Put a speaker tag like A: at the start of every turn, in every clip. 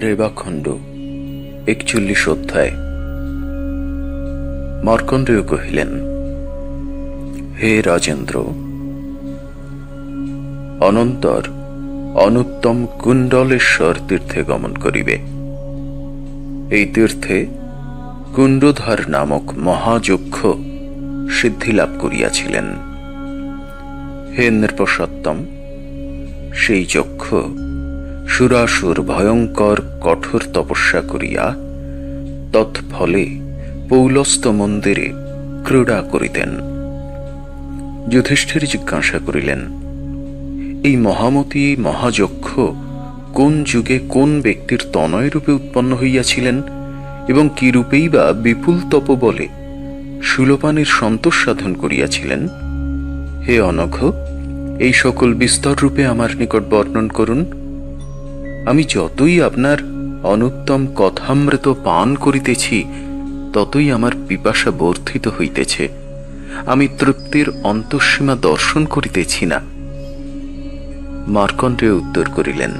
A: রেবাখণ্ড, একচল্লিশ অধ্যায়। মার্কণ্ডেয় কহিলেন, হে রাজেন্দ্র, অনন্তর অনুত্তম কুণ্ডলেশ্বর তীর্থে গমন করিবে। এই তীর্থে কুণ্ডধর নামক মহাযক্ষ সিদ্ধিলাভ করিয়াছিলেন। হে নৃপসত্তম, সেই যক্ষ সুরাসুর ভয়ঙ্কর কঠোর তপস্যা করিয়া তৎফলে পৌলস্ত মন্দিরে ক্রীড়া করিতেন। যুধিষ্ঠির জিজ্ঞাসা করিলেন, এই মহামতি মহাযক্ষ কোন যুগে কোন ব্যক্তির তনয় রূপে উৎপন্ন হইয়াছিলেন এবং কি রূপেই বা বিপুল তপ বলে সুলোপানের সন্তোষ সাধন করিয়াছিলেন? হে অনঘ, এই সকল বিস্তর রূপে আমার নিকট বর্ণন করুন। আমি যতই আপনার অনুত্তম কথামৃত পান করিতেছি, ততই আমার পিপাসা বর্ধিত হইতেছে। আমি তৃপ্তির অন্তঃসীমা দর্শন করিতেছি না। মার্কণ্ডে উত্তর করিলেন,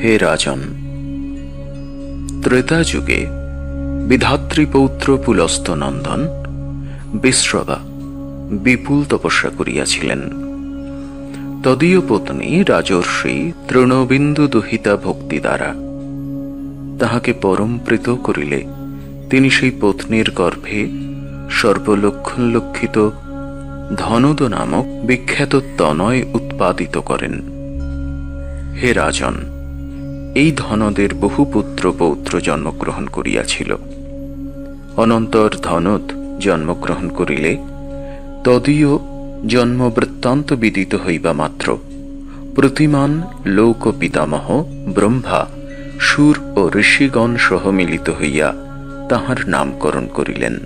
A: হে রাজন, ত্রেতা যুগে বিধাত্রীপৌত্র পুলস্ত নন্দন বিশ্রবা বিপুল তপস্যা করিয়াছিলেন। তদীয় পত্নী রাজর্ষি তৃণবিন্দু দুহিতা ভক্তি দ্বারা। তাহাকে পরম প্রীত করিলে তিনি সেই পত্নীর গর্ভে সর্বলক্ষণ লক্ষিত ধনদ নামক বিখ্যাত তনয় উৎপাদিত করেন। হে রাজন, এই ধনদের বহু পুত্র পৌত্র জন্মগ্রহণ করিয়াছিল। অনন্তর ধনদ জন্মগ্রহণ করিলে তদীয় জন্মবৃত্তান্ত বিদিত হইবা মাত্র। প্রতিমান লোক পিতামহ, ব্রহ্মা, সুর ও ঋষিগণ সহ মিলিত হইয়া তাহার নামকরণ করিলেন।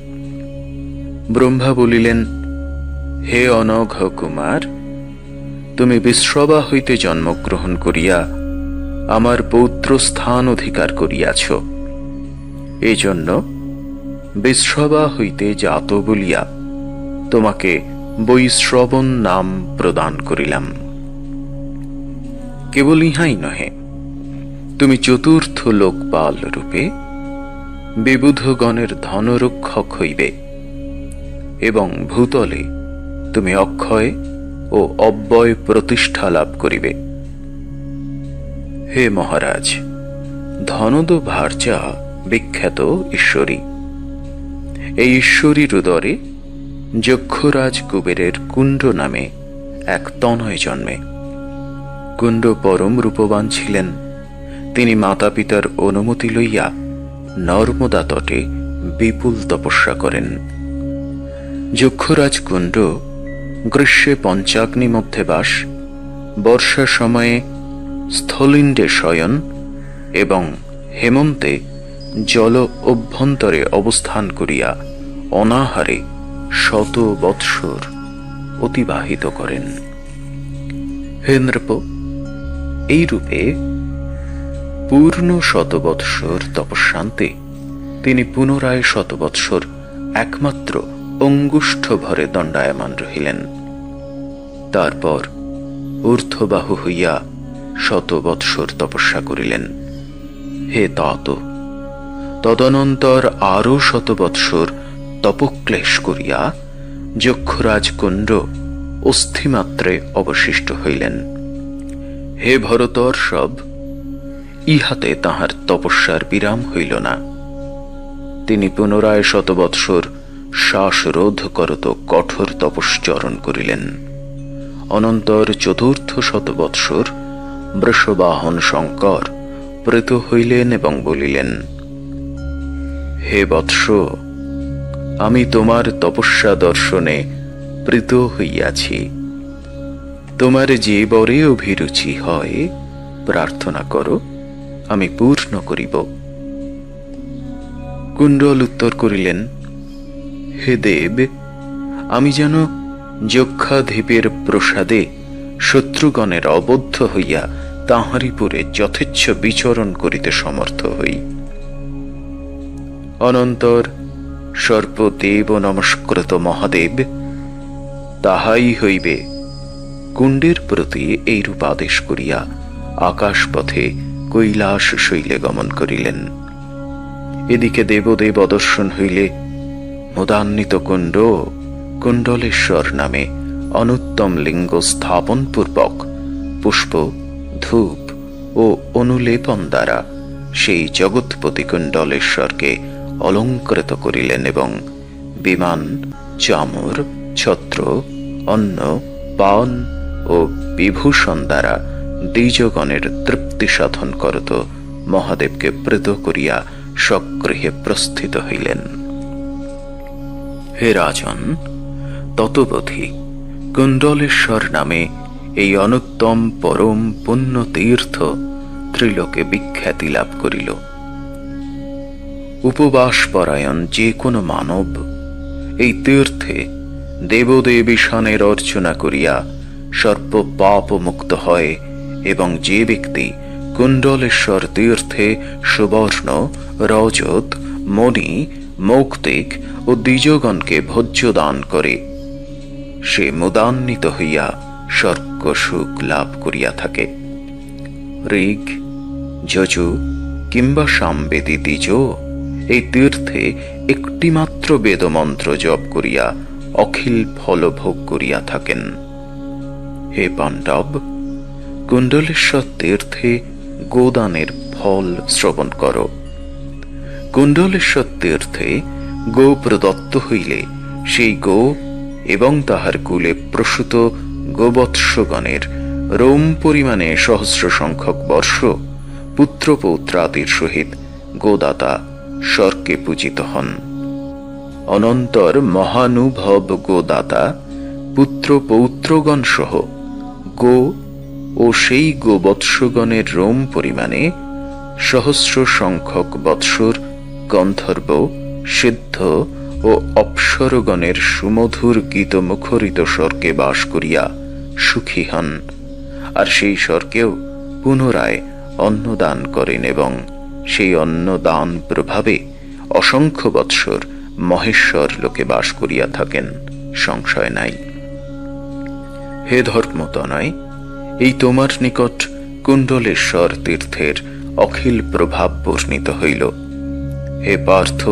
A: ব্রহ্মা বলিলেন, হে অনঘ কুমার, তুমি বিশ্রবা হইতে জন্মগ্রহণ করিয়া আমার পৌত্র স্থান অধিকার করিয়াছ। এজন্য বিশ্রবা হইতে জাত বলিয়া তোমাকে বৈশ্রবণ নাম প্রদান করিলাম। কেবল ইহাই নহে, তুমি চতুর্থ লোকপাল রূপে বিবুধগণের ধনরক্ষক হইবে এবং ভূতলে তুমি অক্ষয় ও অব্যয় প্রতিষ্ঠা লাভ করিবে। হে মহারাজ, ধনদ ভার্যা বিখ্যাত ঈশ্বরী। এই ঈশ্বরীর উদরে যক্ষরাজ কুবেরের কুণ্ড নামে এক তনয় জন্মে। কুণ্ড পরম রূপবান ছিলেন। তিনি মাতা পিতার অনুমতি লইয়া নর্মদা তটে বিপুল তপস্যা করেন। যক্ষরাজ কুণ্ড গ্রীষ্মে পঞ্চাগ্নি মধ্যে বাস, বর্ষা সময়ে স্থলিণ্ডে শয়ন এবং হেমন্তে জল অভ্যন্তরে অবস্থান করিয়া অনাহারে শত বৎসর অতিবাহিত করেন। হে নৃপ এই রূপে পূর্ণ শতবৎসর তপস্যান্তে তিনি পুনরায় শতবৎসর একমাত্র অঙ্গুষ্ঠ ভরে দণ্ডায়মান রহিলেন। তারপর ঊর্ধ্ববাহু হইয়া শত বৎসর তপস্যা করিলেন। হে তত, তদনন্তর আরও শত বৎসর তপক্লেশ করিয়া যক্ষরাজ কুণ্ড অস্থিমাত্রে অবশিষ্ট হইলেন। হে ভরতর সব, ইহাতে তাহার তপস্যার বিরাম হইল না। তিনি পুনরায় শতবৎসর শ্বাসরোধ করত কঠোর তপশ্চরণ করিলেন। অনন্তর চতুর্থ শতবৎসর বৃষবাহন শঙ্কর প্রেত হইলেন এবং বলিলেন, হে বৎস আমি তোমার তপস্যা দর্শনে প্রীত হইয়াছি। তোমার যে বরে অভিরুচি হয়, প্রার্থনা করো, আমি পূর্ণ করিব। কুণ্ডল উত্তর করিলেন, হে দেব, আমি যেন যক্ষাধিপের প্রসাদে শত্রুগণের অবদ্ধ হইয়া তাহারিপুরে যথেচ্ছ বিচরণ করিতে সমর্থ হই। অনন্তর সর্বদেব নমস্কৃত মহাদেব, তাহাই হইবে। কুণ্ডের প্রতি এইরূপ আদেশ করিয়া আকাশপথে কৈলাস শৈলে গমন করিলেন। এদিকে দেবদেব অদর্শন হইলে মুদান্বিত কুণ্ড, কুণ্ডলেশ্বর নামে অনুত্তম লিঙ্গ স্থাপন পূর্বক পুষ্প, ধূপ ও অনুলেপন দ্বারা সেই জগৎপতি কুণ্ডলেশ্বরকে অলঙ্কৃত করিলেন এবং বিমান, চামর, ছত্র, অন্ন, পান ও বিভূষণ দ্বারা দ্বিজগণের তৃপ্তি সাধন করত, মহাদেবকে প্রীত করিয়া স্বগৃহে প্রস্থিত হইলেন। হে রাজন, ততবধি কুণ্ডলেশ্বর নামে এই অনুত্তম পরম পুণ্য তীর্থ ত্রিলোকে বিখ্যাতি লাভ করিল। উপবাস পরায়ণ যে কোনো মানব, এই তীর্থে দেবদেবী ঈশানের অর্চনা করিয়া সর্ব পাপ মুক্ত হয় এবং যে ব্যক্তি কুণ্ডলেশ্বর তীর্থে সুবর্ণ, রজত, মণি, মৌক্তিক ও দ্বিজগণকে ভোজ্য দান করে, সে মুদান্বিত হইয়া স্বর্গ সুখ লাভ করিয়া থাকে। ঋগ, যজু কিংবা সামবেদী দ্বিজ এই তীর্থে একটিমাত্র বেদমন্ত্র জপ করিয়া অখিল ফল ভোগ করিয়া থাকেন। হে পাণ্ডব, কুণ্ডলেশ্বর তীর্থে গোদানের ফল শ্রবণ কর। কুণ্ডলেশ্বর তীর্থে গো প্রদত্ত হইলে সেই গো এবং তাহার কুলে প্রসূত গোবৎসগণের রোম পরিমাণে সহস্র সংখ্যক বর্ষ পুত্র পৌত্রাদির সহিত গোদাতা স্বর্গে পূজিত হন। অনন্তর মহানুভব গোদাতা, পুত্র পৌত্রগণ সহ গো ও সেই গোবৎসগণের রোম পরিমাণে সহস্র সংখ্যক বৎসর গন্ধর্ব, সিদ্ধ ও অপ্সরগণের সুমধুর গীত মুখরিত স্বর্গে বাস করিয়া সুখী হন। আর সেই স্বর্গেও পুনরায় অন্নদান করেন এবং সেই অন্নদান প্রভাবে অসংখ্য বৎসর মহেশ্বর লোকে বাস করিয়া থাকেন, সংশয় নাই। হে ধর্মতনয়, এই তোমার নিকট কুণ্ডলেশ্বর তীর্থের অখিল প্রভাব বর্ণিত হইল। হে পার্থ,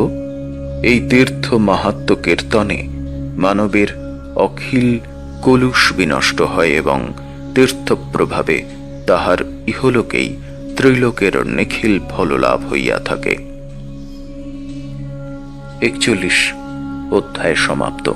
A: এই তীর্থ মাহাত্ম কীর্তনে মানবের অখিল কলুষ বিনষ্ট হয় এবং তীর্থ প্রভাবে তাহার ইহলোকেই ত্রিলোকের নিখিল ফললাভ হইয়া থাকে। একচল্লিশ অধ্যায় সমাপ্ত।